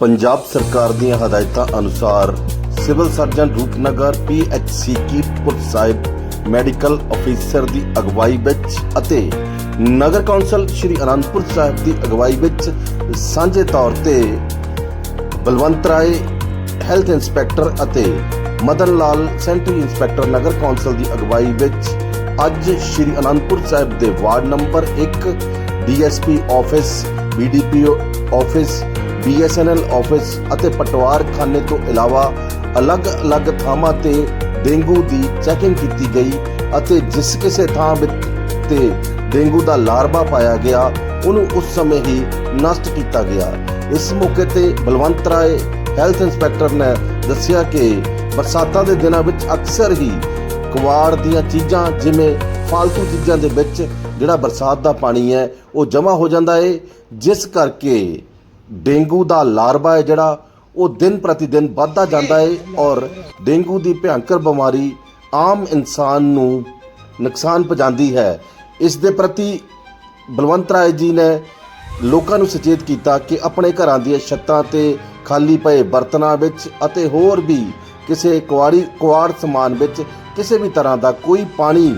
ਪੰਜਾਬ ਸਰਕਾਰ ਦੀਆਂ ਹਦਾਇਤਾਂ ਅਨੁਸਾਰ civil surgeon Rupnagar PHC Kiratpur Sahib, medical officer ਦੀ ਅਗਵਾਈ ਵਿੱਚ ਅਤੇ ਨਗਰ ਕੌਂਸਲ ਸ਼੍ਰੀ ਅਨੰਦਪੁਰ ਸਾਹਿਬ ਦੀ ਅਗਵਾਈ ਵਿੱਚ ਸਾਂਝੇ ਤੌਰ ਤੇ ਬਲਵੰਤ ਰਾਏ, ਹੈਲਥ ਇੰਸਪੈਕਟਰ ਅਤੇ ਮਦਨ ਲਾਲ, ਸੈਂਟਰੀ ਇੰਸਪੈਕਟਰ ਨਗਰ ਕੌਂਸਲ ਦੀ ਅਗਵਾਈ ਵਿੱਚ ਅੱਜ ਸ਼੍ਰੀ ਅਨੰਦਪੁਰ ਸਾਹਿਬ ਦੇ ward number 1 DSP office, BDPO office BSNL office ਅਤੇ ਪਟਵਾਰ ਖਾਨੇ ਤੋਂ ਇਲਾਵਾ ਅਲੱਗ-ਅਲੱਗ ਥਾਵਾਂ ਤੇ ਡੇਂਗੂ ਦੀ ਚੈਕਿੰਗ ਕੀਤੀ ਗਈ ਅਤੇ ਜਿਸ ਕਿਸੇ ਥਾਂ ਵਿੱਚ ਤੇ ਡੇਂਗੂ ਦਾ ਲਾਰਵਾ ਪਾਇਆ ਗਿਆ, ਉਹਨੂੰ ਉਸ ਸਮੇਂ ਹੀ ਨਸ਼ਟ ਕੀਤਾ ਗਿਆ। ਇਸ ਮੌਕੇ ਤੇ ਬਲਵੰਤ ਰਾਏ ਹੈਲਥ ਇੰਸਪੈਕਟਰ ਨੇ ਦੱਸਿਆ ਕਿ ਬਰਸਾਤਾਂ ਦੇ ਦਿਨਾਂ ਵਿੱਚ ਅਕਸਰ ਹੀ ਕਵਾੜ ਦੀਆਂ ਚੀਜ਼ਾਂ, ਜਿਵੇਂ ਫालतू ਚੀਜ਼ਾਂ ਦੇ ਵਿੱਚ ਜਿਹੜਾ ਬਰਸਾਤ ਦਾ ਪਾਣੀ ਹੈ, ਉਹ ਜਮ੍ਹਾਂ ਹੋ ਜਾਂਦਾ ਏ, ਜਿਸ ਕਰਕੇ ਡੇਂਗੂ ਦਾ ਲਾਰਵਾ ਹੈ ਜਿਹੜਾ, ਉਹ ਦਿਨ ਪ੍ਰਤੀ ਦਿਨ ਵੱਧਦਾ ਜਾਂਦਾ ਹੈ ਔਰ ਡੇਂਗੂ ਦੀ ਭਿਆਨਕ ਬਿਮਾਰੀ ਆਮ ਇਨਸਾਨ ਨੂੰ ਨੁਕਸਾਨ ਪਹੁੰਚਾਉਂਦੀ ਹੈ। ਇਸ ਦੇ ਪ੍ਰਤੀ ਬਲਵੰਤ ਰਾਏ ਜੀ ਨੇ ਲੋਕਾਂ ਨੂੰ ਸੁਚੇਤ ਕੀਤਾ ਕਿ ਆਪਣੇ ਘਰਾਂ ਦੀਆਂ ਛੱਤਾਂ ਤੇ ਖਾਲੀ ਪਏ ਬਰਤਨਾਂ ਵਿੱਚ ਅਤੇ ਹੋਰ ਵੀ ਕਿਸੇ ਕੁਆੜੀ ਕੁਆੜ ਸਮਾਨ ਵਿੱਚ ਕਿਸੇ ਵੀ ਤਰ੍ਹਾਂ ਦਾ ਕੋਈ ਪਾਣੀ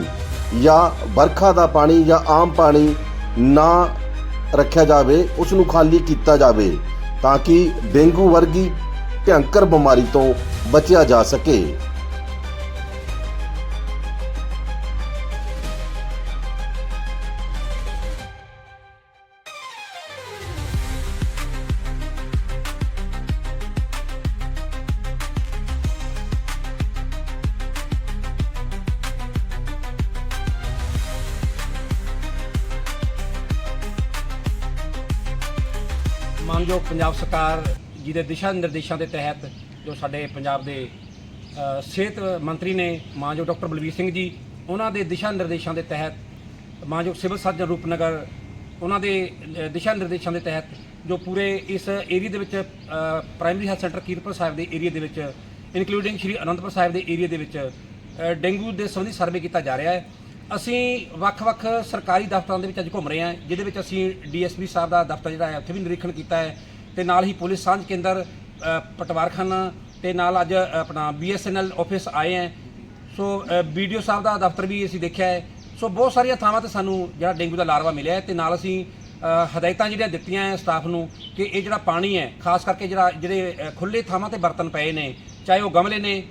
ਜਾਂ ਵਰਖਾ ਦਾ ਪਾਣੀ ਜਾਂ ਆਮ ਪਾਣੀ ਨਾ ਰੱਖਿਆ ਜਾਵੇ ਉਸ ਨੂੰ ਖਾਲੀ ਕੀਤਾ ਜਾਵੇ ਤਾਂ ਕਿ ਡੇਂਗੂ ਵਰਗੀ ਭਿਅੰਕਰ ਬਿਮਾਰੀ ਤੋਂ ਬਚਿਆ ਜਾ ਸਕੇ। ਮਾਨਯੋਗ ਪੰਜਾਬ ਸਰਕਾਰ ਜੀ ਦੇ ਦਿਸ਼ਾ ਨਿਰਦੇਸ਼ਾਂ ਦੇ ਤਹਿਤ ਜੋ ਸਾਡੇ ਪੰਜਾਬ ਦੇ ਸਿਹਤ ਮੰਤਰੀ ਨੇ ਮਾਨਯੋਗ ਡਾਕਟਰ ਬਲਵੀਰ ਸਿੰਘ ਜੀ, ਉਹਨਾਂ ਦੇ ਦਿਸ਼ਾ ਨਿਰਦੇਸ਼ਾਂ ਦੇ ਤਹਿਤ ਮਾਨਯੋਗ ਸਿਵਲ ਸਰਜਨ ਰੂਪਨਗਰ, ਉਹਨਾਂ ਦੇ ਦਿਸ਼ਾ ਨਿਰਦੇਸ਼ਾਂ ਦੇ ਤਹਿਤ ਜੋ ਪੂਰੇ ਇਸ ਏਰੀਆ ਦੇ ਵਿੱਚ primary health centre Kiratpur Sahib ਦੇ ਏਰੀਆ ਦੇ ਵਿੱਚ ਇਨਕਲੂਡਿੰਗ ਸ਼੍ਰੀ ਅਨੰਦਪੁਰ ਸਾਹਿਬ ਦੇ ਏਰੀਆ ਦੇ ਵਿੱਚ ਡੇਂਗੂ ਦੇ ਸੰਬੰਧੀ ਸਰਵੇ ਕੀਤਾ ਜਾ ਰਿਹਾ ਹੈ। ਅਸੀਂ ਵੱਖ-ਵੱਖ ਸਰਕਾਰੀ ਦਫ਼ਤਰਾਂ ਦੇ ਵਿੱਚ ਅੱਜ ਘੁੰਮ ਰਹੇ ਹਾਂ ਜਿਹਦੇ ਵਿੱਚ ਅਸੀਂ ਡੀਐਸਪੀ ਸਾਹਿਬ ਦਾ ਦਫ਼ਤਰ ਜਿਹੜਾ ਹੈ ਉੱਥੇ ਵੀ ਨਿਰੀਖਣ ਕੀਤਾ ਹੈ ਤੇ ਨਾਲ ਹੀ ਪੁਲਿਸ ਸਾਂਝ ਕੇਂਦਰ ਅ, ਪਟਵਾਰਖਾਨਾ ਤੇ ਨਾਲ ਅੱਜ ਆਪਣਾ ਬੀਐਸਐਨਐਲ ਆਫਿਸ ਆਏ ਹੈ। ਸੋ ਵੀਡੀਓ ਸਾਹਿਬ ਦਾ ਦਫ਼ਤਰ ਵੀ ਅਸੀਂ ਦੇਖਿਆ ਹੈ। ਸੋ ਬਹੁਤ ਸਾਰੀਆਂ ਥਾਵਾਂ ਤੇ ਸਾਨੂੰ ਜਿਹੜਾ ਡੇਂਗੂ ਦਾ ਲਾਰਵਾ ਮਿਲਿਆ ਹੈ ਤੇ ਨਾਲ ਅਸੀਂ ਹਦਾਇਤਾਂ ਜਿਹੜੀਆਂ ਦਿੱਤੀਆਂ ਹੈ ਸਟਾਫ ਨੂੰ ਕਿ ਇਹ ਜਿਹੜਾ ਪਾਣੀ ਹੈ ਖਾਸ ਕਰਕੇ ਜਿਹੜਾ ਜਿਹੜੇ ਅ, ਖੁੱਲੇ ਥਾਵਾਂ ਤੇ ਬਰਤਨ ਪਏ ਨੇ ਚਾਹੇ ਉਹ ਗਮਲੇ ਨੇ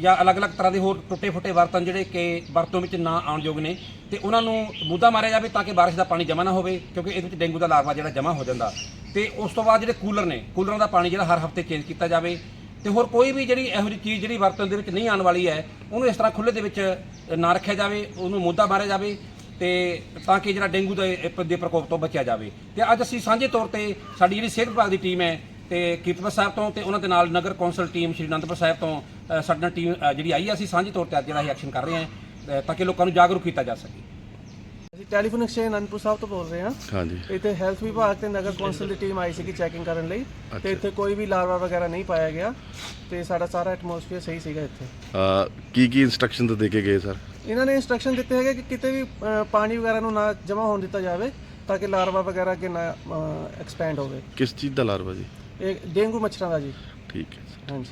ਜਾਂ ਅਲੱਗ-ਅਲੱਗ ਤਰ੍ਹਾਂ ਦੇ ਹੋਰ ਟੁੱਟੇ-ਫੁੱਟੇ ਬਰਤਨ ਜਿਹੜੇ ਕਿ ਵਰਤੋਂ ਵਿੱਚ ਨਾ ਆਉਣ ਯੋਗ ਨੇ, ਤੇ ਉਹਨਾਂ ਨੂੰ ਮੁੱਦਾ ਮਾਰਿਆ ਜਾਵੇ ਤਾਂ ਕਿ ਬਾਰਿਸ਼ ਦਾ ਪਾਣੀ ਜਮ੍ਹਾਂ ਨਾ ਹੋਵੇ, ਕਿਉਂਕਿ ਇਹਦੇ ਵਿੱਚ ਡੇਂਗੂ ਦਾ ਲਾਰਵਾ ਜਿਹੜਾ ਜਮ੍ਹਾਂ ਹੋ ਜਾਂਦਾ। ਤੇ ਉਸ ਤੋਂ ਬਾਅਦ ਜਿਹੜੇ ਕੂਲਰ ਨੇ, ਕੂਲਰਾਂ ਦਾ ਪਾਣੀ ਜਿਹੜਾ ਹਰ ਹਫ਼ਤੇ ਚੇਂਜ ਕੀਤਾ ਜਾਵੇ। ਤੇ ਹੋਰ ਕੋਈ ਵੀ ਜਿਹੜੀ ਇਹੋ ਜਿਹੀ ਚੀਜ਼ ਜਿਹੜੀ ਵਰਤੋਂ ਦੇ ਵਿੱਚ ਨਹੀਂ ਆਉਣ ਵਾਲੀ ਹੈ, ਉਹਨੂੰ ਇਸ ਤਰ੍ਹਾਂ ਖੁੱਲੇ ਦੇ ਵਿੱਚ ਨਾ ਰੱਖਿਆ ਜਾਵੇ, ਉਹਨੂੰ ਮੁੱਦਾ ਮਾਰਿਆ ਜਾਵੇ, ਤੇ ਤਾਂ ਕਿ ਜਿਹੜਾ ਡੇਂਗੂ ਦੇ ਦੇ ਪ੍ਰਕੋਪ ਤੋਂ ਬਚਿਆ ਜਾਵੇ। ਤੇ ਅੱਜ ਅਸੀਂ ਸਾਂਝੇ ਤੌਰ ਤੇ ਸਾਡੀ ਜਿਹੜੀ ਸਿਹਤ ਵਿਭਾਗ ਦੀ ਟੀਮ ਹੈ ਤੇ ਕੀਰਤਪੁਰ ਸਾਹਿਬ ਤੋਂ ਤੇ ਉਹਨਾਂ ਦੇ ਨਾਲ ਨਗਰ ਕੌਂਸਲ ਟੀਮ ਸ਼੍ਰੀ ਅਨੰਦਪੁਰ ਸਾਹਿਬ ਤੋਂ ਸਾਡੇ ਨਾਲ ਟੀਮ ਜਿਹੜੀ ਆਈ ਹੈ ਅਸੀਂ ਸਾਂਝੇ ਤੌਰ ਤੇ ਅੱਜ ਜਿਹੜਾ ਇਹ ਐਕਸ਼ਨ ਕਰ ਰਹੇ ਹਾਂ ਤਾਂ ਕਿ ਲੋਕਾਂ ਨੂੰ ਜਾਗਰੂਕ ਕੀਤਾ ਜਾ ਸਕੇ। ਅਸੀਂ ਟੈਲੀਫੋਨ ਐਕਸਚੇਂਜ ਅਨੰਦਪੁਰ ਸਾਹਿਬ ਤੋਂ ਬੋਲ ਰਹੇ ਹਾਂ। ਹਾਂਜੀ। ਇੱਥੇ ਹੈਲਥ ਵਿਭਾਗ ਤੇ ਨਗਰ ਕੌਂਸਲ ਦੀ ਟੀਮ ਆਈ ਸੀਗੀ ਚੈਕਿੰਗ ਕਰਨ ਲਈ। ਤੇ ਇੱਥੇ ਕੋਈ ਵੀ ਲਾਰਵਾ ਵਗੈਰਾ ਨਹੀਂ ਪਾਇਆ ਗਿਆ। ਤੇ ਸਾਡਾ ਸਾਰਾ ਐਟਮੋਸਫੀਅਰ ਸਹੀ ਸੀਗਾ ਇੱਥੇ। ਕੀ ਕੀ ਇਨਸਟਰਕਸ਼ਨ ਦੇ ਕੇ ਗਏ ਸਰ ਇਹਨਾਂ ਨੇ ਇਨਸਟਰਕਸ਼ਨ ਦਿੱਤੇ ਹੈਗੇ ਕਿ ਕਿਤੇ ਵੀ ਅ, ਪਾਣੀ ਵਗੈਰਾ ਨੂੰ ਨਾ ਜਮ੍ਹਾਂ ਹੋਣ ਦਿੱਤਾ ਜਾਵੇ ਤਾਂ ਕਿ ਲਾਰਵਾ ਵਗੈਰਾ ਅੱਗੇ ਨਾ ਐਕਸਪੈਂਡ ਹੋਵੇ। ਕਿਸ ਚੀਜ਼ ਦਾ ਲਾਰਵਾ ਜੀ? ਇਹ ਡੇਂਗੂ ਮੱਛਰਾਂ ਦਾ ਜੀ। ਠੀਕ ਹੈ। ਹਾਂਜੀ।